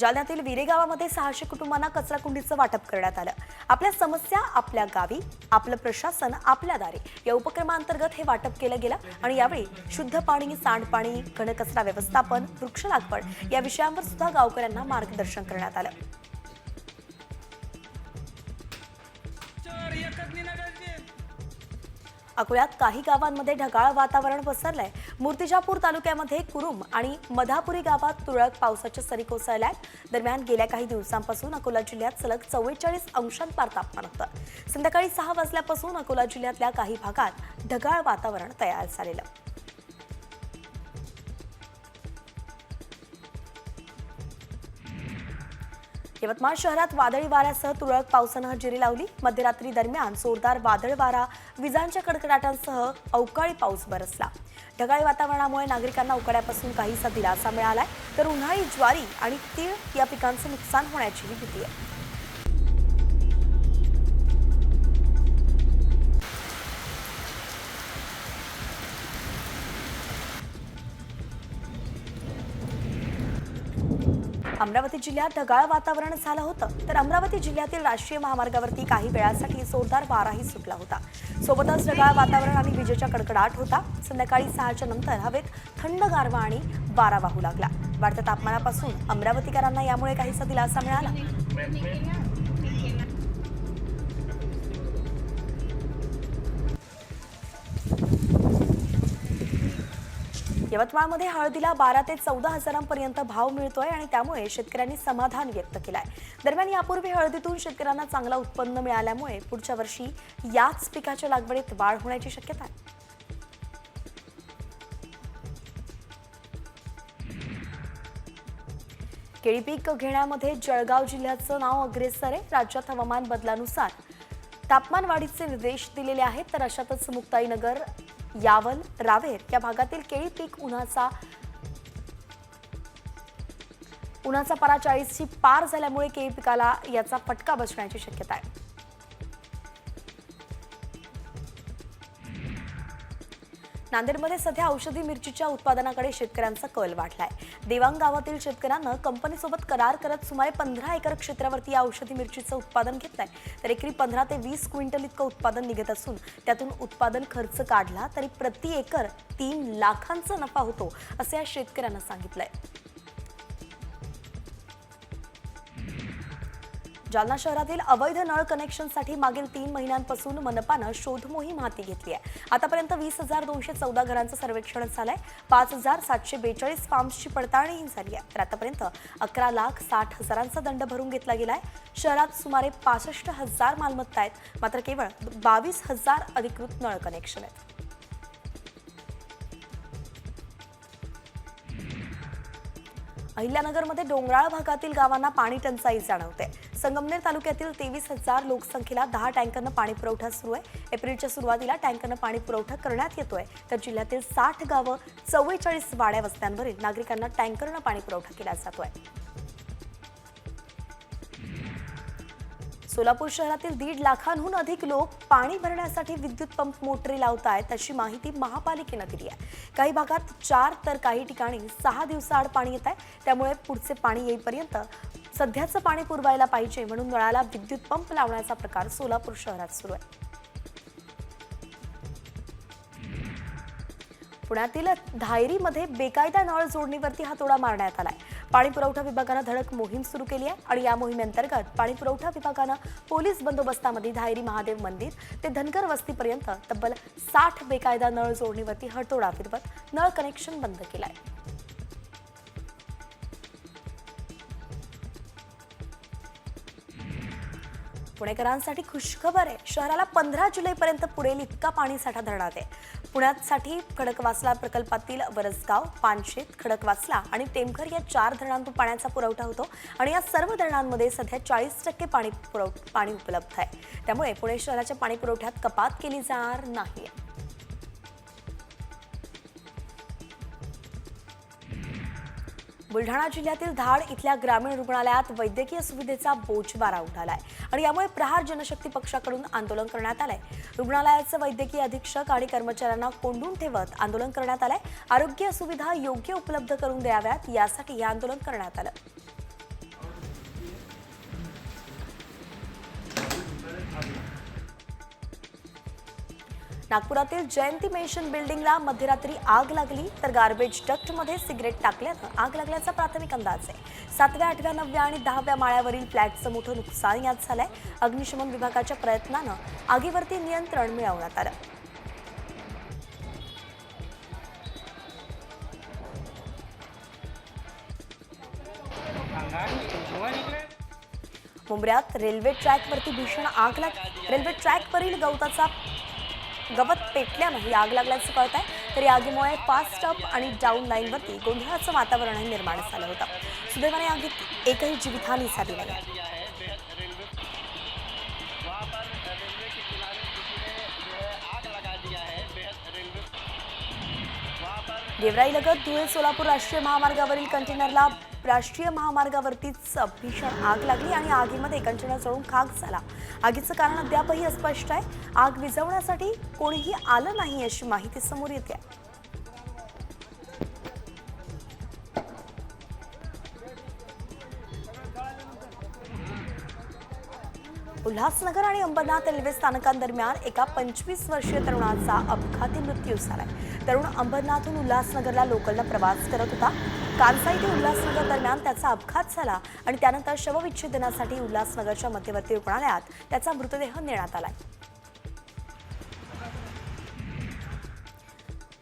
जालन्यातील विरे गावामध्ये सहाशे कुटुंबांना कचरा कुंडीचं वाटप करण्यात आलं. आपल्या समस्या आपल्या गावी आपलं प्रशासन आपल्या दारी. या उपक्रमांतर्गत हे वाटप केलं गेलं आणि यावेळी शुद्ध पाणी सांडपाणी घनकचरा व्यवस्थापन वृक्ष लागवड या विषयांवर सुद्धा गावकऱ्यांना मार्गदर्शन करण्यात आलं. अकोल्यात काही गावांमध्ये ढगाळ वातावरण पसरलंय. मूर्तिजापूर तालुक्यामध्ये कुरुम आणि मधापुरी गावात तुरळक पावसाच्या सरी कोसळल्या दरम्यान गेल्या काही दिवसांपासून अकोला जिल्ह्यात सलग चव्वेचाळीस अंशांपार तापमान होतं. संध्याकाळी सहा वाजल्यापासून अकोला जिल्ह्यातल्या काही भागात ढगाळ वातावरण तयार झालेलं. यवतमाळ शहरात वादळी वाऱ्यासह तुरळक पावसानं हजेरी लावली. मध्यरात्री दरम्यान जोरदार वादळ वारा विजांच्या कडकडाटांसह अवकाळी पाऊस बरसला. ढगाळी वातावरणामुळे नागरिकांना उकाड्यापासून काहीसा दिलासा मिळालाय तर उन्हाळी ज्वारी आणि तीळ या पिकांचं नुकसान होण्याचीही भीती आहे. अमरावती जिल्ह्यात ढगाळ वातावरण झालं होतं तर अमरावती जिल्ह्यातील राष्ट्रीय महामार्गावरती काही वेळासाठी जोरदार वाराही सुटला होता. सोबतच ढगाळ वातावरण आणि विजेच्या कडकडाट होता. संध्याकाळी सहाच्या नंतर हवेत थंड गारवा आणि वारा वाहू लागला. वाढत्या तापमानापासून अमरावतीकरांना यामुळे काहीसा दिलासा मिळाला. यवतमाळमध्ये हळदीला बारा ते चौदा हजारांपर्यंत भाव मिळतोय आणि त्यामुळे शेतकऱ्यांनी समाधान व्यक्त केलंय. दरम्यान यापूर्वी हळदीतून शेतकऱ्यांना चांगला उत्पन्न मिळाल्यामुळे पुढच्या वर्षी याच पिकाच्या लागवडीत वाढ होण्याची शक्यता आहे. केळी पीक घेण्यामध्ये जळगाव जिल्ह्याचं नाव अग्रेसर आहे. राज्यात हवामान बदलानुसार तापमान वाढीचे निर्देश दिलेले आहेत तर अशातच मुक्ताईनगर यावल रावेर या भागातील केळी पीक उन्हाचा उन्हाचा पारा चाळीसची पार झाल्यामुळे केळी पिकाला याचा फटका बसण्याची शक्यता आहे. नांदेडमध्ये सध्या औषधी मिरचीच्या उत्पादनाकडे शेतकऱ्यांचा कल वाढलाय. देवांग गावातील शेतकऱ्यांना कंपनीसोबत करार करत सुमारे पंधरा एकर क्षेत्रावरती या औषधी मिरचीचं उत्पादन घेतलंय. तर एकरी पंधरा ते वीस क्विंटल इतकं उत्पादन निघत असून त्यातून उत्पादन खर्च काढला तरी प्रति एकर तीन लाखांचा नफा होतो असं या शेतकऱ्यांना सांगितलंय. जालना शहरातील अवैध नळ कनेक्शनसाठी मागील तीन महिन्यांपासून मनपानं शोधमोहीम हाती घेतली आहे. आतापर्यंत वीस हजार दोनशे चौदा घरांचं सर्वेक्षण झालंय. पाच हजार सातशे बेचाळीस फार्म्सची पडताळणीही झाली आहे. तर आतापर्यंत अकरा लाख साठ हजारांचा दंड भरून घेतला गेलाय. शहरात सुमारे पासष्ट हजार मालमत्ता आहेत. मात्र केवळ बावीस हजार अधिकृत नळ कनेक्शन आहेत. अहिल्यानगरमध्ये डोंगराळ भागातील गावांना पाणी टंचाई जाणवते. संगमनेर तालुक्यातील तेवीस हजार लोकसंख्येला दहा टँकरनं पाणी पुरवठा सुरू आहे. एप्रिलच्या सुरुवातीला टँकरनं पाणी पुरवठा करण्यात येतोय. तर जिल्ह्यातील साठ गावं चव्वेचाळीस वाड्या वस्त्यांवरील नागरिकांना टँकरनं पाणी पुरवठा केला जातोय. सोलापूर शहरातील दीड लाखांहून अधिक लोक पाणी भरण्यासाठी विद्युत पंप मोटरी लावत आहेत अशी माहिती महापालिकेनं दिली आहे. काही भागात चार तर काही ठिकाणी सहा दिवसाआड पाणी येत आहे. त्यामुळे पुढचे पाणी येईपर्यंत सध्याचं पाणी पुरवायला पाहिजे म्हणून नळाला विद्युत पंप लावण्याचा प्रकार सोलापूर शहरात सुरू आहे. पुण्यातील धायरीमध्ये बेकायदा नळ जोडणीवरती हातोडा मारण्यात आलाय. पाणी पुरवठा विभागानं धडक मोहीम सुरू केली आहे आणि या मोहिमेअंतर्गत पाणी पुरवठा विभागानं पोलीस बंदोबस्तामध्ये धायरी महादेव मंदिर ते धनगर वस्तीपर्यंत तब्बल साठ बेकायदा नळ जोडणीवरती हटोडा फिरवत नळ कनेक्शन बंद केलाय. पुणेकरांसाठी खुशखबर आहे. शहराला पंधरा जुलैपर्यंत पुरेल इतका पाणीसाठा धरणात आहे. पुण्यासाठी खडकवासला प्रकल्पातील वरसगाव पानशेत खडकवासला आणि टेमघर या चार धरणांतून पाण्याचा पुरवठा होतो आणि या सर्व धरणांमध्ये सध्या चाळीस टक्के पाणी पुरव पाणी उपलब्ध आहे. त्यामुळे पुणे शहराच्या पाणी पुरवठ्यात कपात केली जाणार नाही बुलढाणा जिल्ह्यातील धाड इथल्या ग्रामीण रुग्णालयात वैद्यकीय सुविधेचा बोचबारा उडालाय आणि यामुळे प्रहार जनशक्ती पक्षाकडून आंदोलन करण्यात आलंय. रुग्णालयाचे वैद्यकीय अधीक्षक आणि कर्मचाऱ्यांना कोंडून ठेवत आंदोलन करण्यात आलंय. आरोग्य सुविधा योग्य उपलब्ध करून द्याव्यात यासाठी हे आंदोलन करण्यात आलं. नागपुरातील जयंती मेन्शन बिल्डिंगला मध्यरात्री आग लागली तर गार्बेज डक्टमध्ये सिगरेट टाकल्यानं आग लागल्याचा प्राथमिक अंदाज आहे. सातव्या आठव्या नवव्या आणि दहाव्या माळ्यावरील फ्लॅटचं मोठं नुकसान यात झालंय. अग्निशमन विभागाच्या प्रयत्नानं आगीवरती नियंत्रण मिळवण्यात आलं. मुंबऱ्यात रेल्वे ट्रॅकवरती भीषण आग लाग रेल्वे ट्रॅकवरील गवताचा गवत पेटल्यानं ही आग लागल्याचं कळत आहे तर या आगीमुळे फास्ट अप आणि डाऊन लाईनवरती गोंधळाचं वातावरणही निर्माण झालं होतं. सुदैवाने आगीत एकही जीवितहानी झाली नाही गेवराई धुळे सोलापूर राष्ट्रीय महामार्गावरील कंटेनरला राष्ट्रीय महामार्गावरतीच भीषण आग लागली आणि आगीमध्ये कंटेनर जळून खाक झाला. आगीचं कारण अद्यापही अस्पष्ट आहे. आग विझवण्यासाठी कोणीही आलं नाही अशी माहिती समोर येते. आहे. उल्हासनगर आणि अंबरनाथ रेल्वे स्थानकांदरम्यान एका पंचवीस वर्षीय तरुणाचा अपघाती मृत्यू झालाय. तरुण अंबरनाथहून उल्हासनगरला लोकलला प्रवास करत होता. कानसाई ते उल्हासनगर दरम्यान त्याचा अपघात झाला आणि त्यानंतर शवविच्छेदनासाठी उल्हासनगरच्या मध्यवर्ती रुग्णालयात त्याचा मृतदेह नेण्यात आलाय.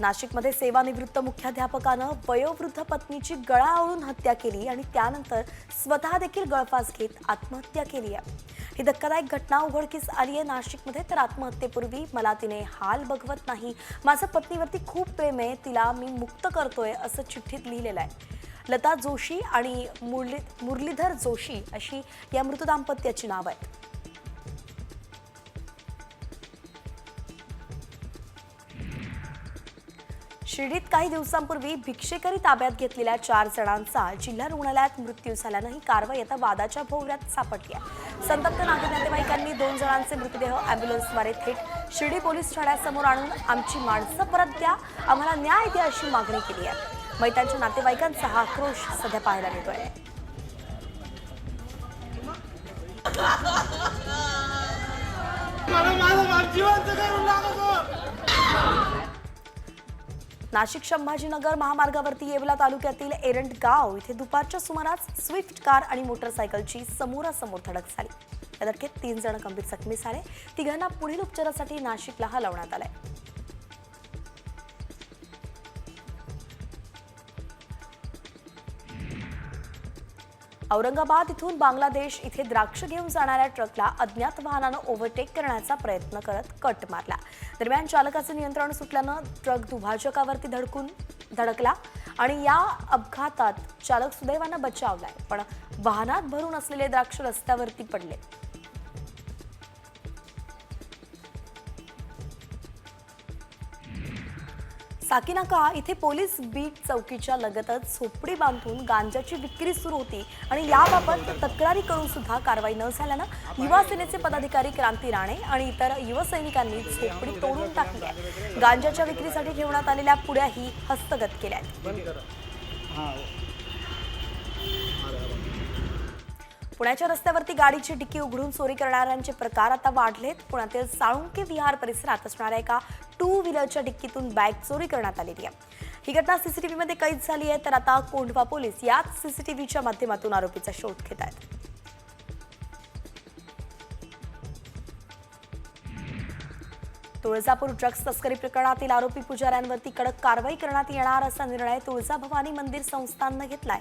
नाशिकमध्ये सेवानिवृत्त मुख्याध्यापकानं वयोवृद्ध पत्नीची गळा आवळून हत्या केली आणि त्यानंतर स्वतः देखील गळफास घेत आत्महत्या केली आहे. ही धक्कादायक घटना उघडकीस आली आहे नाशिकमध्ये तर आत्महत्येपूर्वी मला तिने हाल बघवत नाही. माझं पत्नीवरती खूप प्रेम आहे तिला मी मुक्त करतोय असं चिठ्ठीत लिहिलेलं आहे. लता जोशी आणि मुरली मुरलीधर जोशी अशी या मृत दाम्पत्याची नाव आहेत. शिर्डीत काही दिवसांपूर्वी भिक्षेकरी ताब्यात घेतलेल्या चार जणांचा जिल्हा रुग्णालयात मृत्यू झाल्यानं ही कारवाई आता वादाच्या भोवऱ्यात सापडली आहे. संतप्त नागरिक नातेवाईकांनी दोन जणांचे मृतदेह अँब्युलन्सद्वारे थेट शिर्डी पोलीस ठाण्यासमोर आणून आमची माणसं परत द्या आम्हाला न्याय द्या अशी मागणी केली आहे. मैतांच्या नातेवाईकांचा हा आक्रोश सध्या पाहायला मिळतोय. मला माझं बाप लागतो नाशिक संभाजीनगर महामार्गावरती येवला तालुक्यातील एरंड गाव इथे दुपारच्या सुमारास स्विफ्ट कार आणि मोटरसायकलची समोरासमोर धडक झाली. या धडकेत तीन जण गंभीर जखमी झाले. तिघांना पुढील उपचारासाठी नाशिकला हलवण्यात आलंय. औरंगाबाद इथून बांगलादेश इथे द्राक्ष घेऊन जाणाऱ्या ट्रकला अज्ञात वाहनानं ओव्हरटेक करण्याचा प्रयत्न करत कट मारला. दरम्यान चालकाचं नियंत्रण सुटल्यानं ट्रक दुभाजकावरती धडकून धडकला आणि या अपघातात चालक सुदैवानं बचावलाय पण वाहनात भरून असलेले द्राक्ष रस्त्यावरती पडले. साकीनाका इथे पोलीस बीट चौकीच्या लगतच झोपडी बांधून गांजाची विक्री सुरू होती आणि याबाबत तक्रारी करून सुद्धा कारवाई न झाल्यानं युवासेनेचे पदाधिकारी क्रांती राणे आणि इतर युवसैनिकांनी झोपडी तोडून टाकली आहे. गांजाच्या विक्रीसाठी ठेवण्यात आलेल्या पुड्याही हस्तगत केल्या आहेत. पुण्याच्या रस्त्यावरती गाडीची डिक्की उघडून चोरी करणाऱ्यांचे प्रकार आता वाढलेत. पुण्यातील साळुंके विहार परिसरात असणाऱ्या एका टू व्हीलरच्या डिक्कीतून बॅग चोरी करण्यात आलेली आहे. ही घटना सीसीटीव्हीमध्ये कैद झाली आहे तर आता कोंढवा पोलीस याच सीसीटीव्हीच्या माध्यमातून आरोपीचा शोध घेत आहेत. तुळजापूर ड्रग्ज तस्करी प्रकरणातील आरोपी पुजाऱ्यांवरती कडक कारवाई करण्यात येणार असा निर्णय तुळजाभवानी मंदिर संस्थाननं घेतलाय.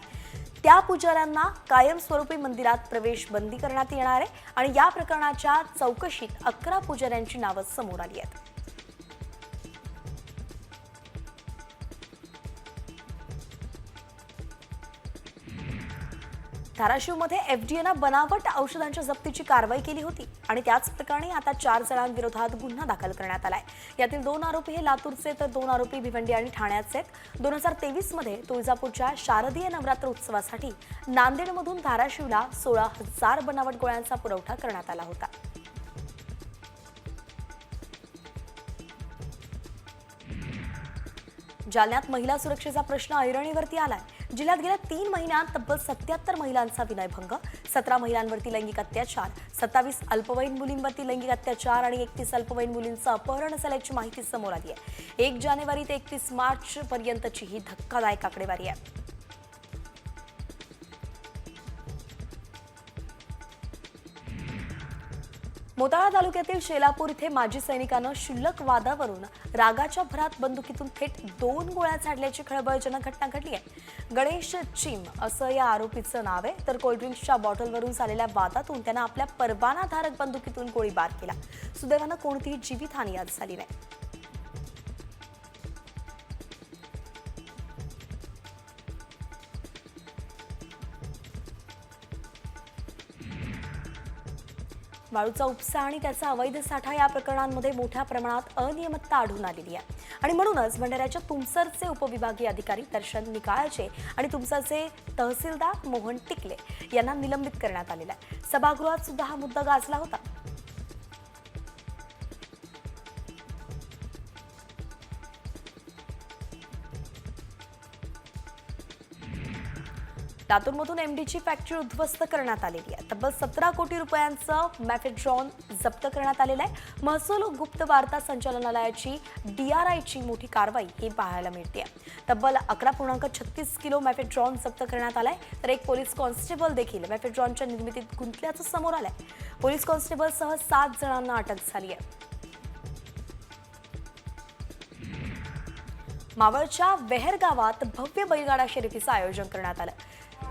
त्या पुजाऱ्यांना कायमस्वरूपी मंदिरात प्रवेश बंदी करण्यात येणार आहे आणि या प्रकरणाच्या चौकशीत अकरा पुजाऱ्यांची नावं समोर आली आहेत. धाराशिवमध्ये एफडीएनं बनावट औषधांच्या जप्तीची कारवाई केली होती आणि त्याच प्रकरणी आता चार जणांविरोधात गुन्हा दाखल करण्यात आलाय. यातील दोन आरोपी हे लातूरचे तर दोन आरोपी भिवंडी आणि ठाण्याचे आहेत. दोन हजार तेवीसमध्ये तुळजापूरच्या शारदीय नवरात्र उत्सवासाठी नांदेडमधून धाराशिवला सोळा हजार बनावट गोळ्यांचा पुरवठा करण्यात आला होता. जालन्यात महिला सुरक्षेचा प्रश्न ऐरणीवरती आलाय. जिल्ह्यात गेल्या तीन महिन्यात तब्बल सत्याहत्तर महिलांचा विनयभंग सतरा महिलांवरती लैंगिक अत्याचार सत्तावीस अल्पवयीन मुलींवरती लैंगिक अत्याचार आणि एकतीस अल्पवयीन मुलींचं अपहरण झाल्याची माहिती समोर आली आहे. एक जानेवारी ते एकतीस मार्च पर्यंतची ही धक्कादायक आकडेवारी आहे. मोताळा तालुक्यातील शेलापूर इथे माजी सैनिकानं क्षुल्लक वादावरून रागाच्या भरात बंदुकीतून थेट दोन गोळ्या झाडल्याची खळबळजनक घटना घडली आहे. गणेश चिम असं या आरोपीचं नाव आहे. तर कोल्ड्रिंक्सच्या बॉटलवरून झालेल्या वादातून त्यानं आपल्या परवानाधारक बंदुकीतून गोळीबार केला. सुदैवानं कोणतीही जीवितहानी आज झाली नाही. वाळूचा उपसा आणि त्याचा अवैध साठा या प्रकरणांमध्ये मोठ्या प्रमाणात अनियमितता आढळून आलेली आहे. आणि म्हणूनच भंडाऱ्याच्या तुमसरचे उपविभागीय अधिकारी दर्शन निकाळचे आणि तुमसरचे तहसीलदार मोहन टिकले यांना निलंबित करण्यात आलेला आहे. सभागृहात सुद्धा हा मुद्दा गाजला होता. लातूरमधून एमडीची फॅक्टरी उद्ध्वस्त करण्यात आलेली आहे. तब्बल सतरा कोटी रुपयांचं मॅफेड्रॉन जप्त करण्यात आलेलं आहे. महसूल गुप्त वार्ता संचालनालयाची डीआरआयची मोठी कारवाई ही पाहायला मिळते. तब्बल अकरा पूर्णांक छत्तीस किलो मॅफेड्रॉन जप्त करण्यात आलाय. तर एक पोलीस कॉन्स्टेबल देखील मॅफेड्रॉनच्या निर्मितीत गुंतल्याचं समोर आलंय. पोलीस कॉन्स्टेबलसह सात जणांना अटक झाली आहे. मावळच्या वेहर गावात भव्य बैलगाडा शर्यतीचं आयोजन करण्यात आलं.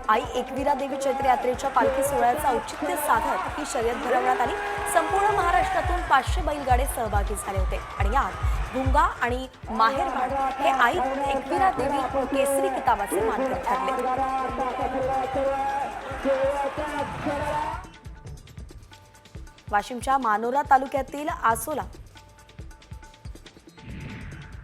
आई एकविरा देवी चैत्र यात्रेच्या पालखी सोहळ्याचं औचित्य साधत ही शर्यत भरवण्यात आली. संपूर्ण महाराष्ट्रातून पाचशे बैलगाडे सहभागी झाले होते. आणि यात भुंगा आणि माहेरवाड हे आई एकविरा देवी केसरी किताबाचे मानकर ठरले. वाशिमच्या मानोरा तालुक्यातील आसोला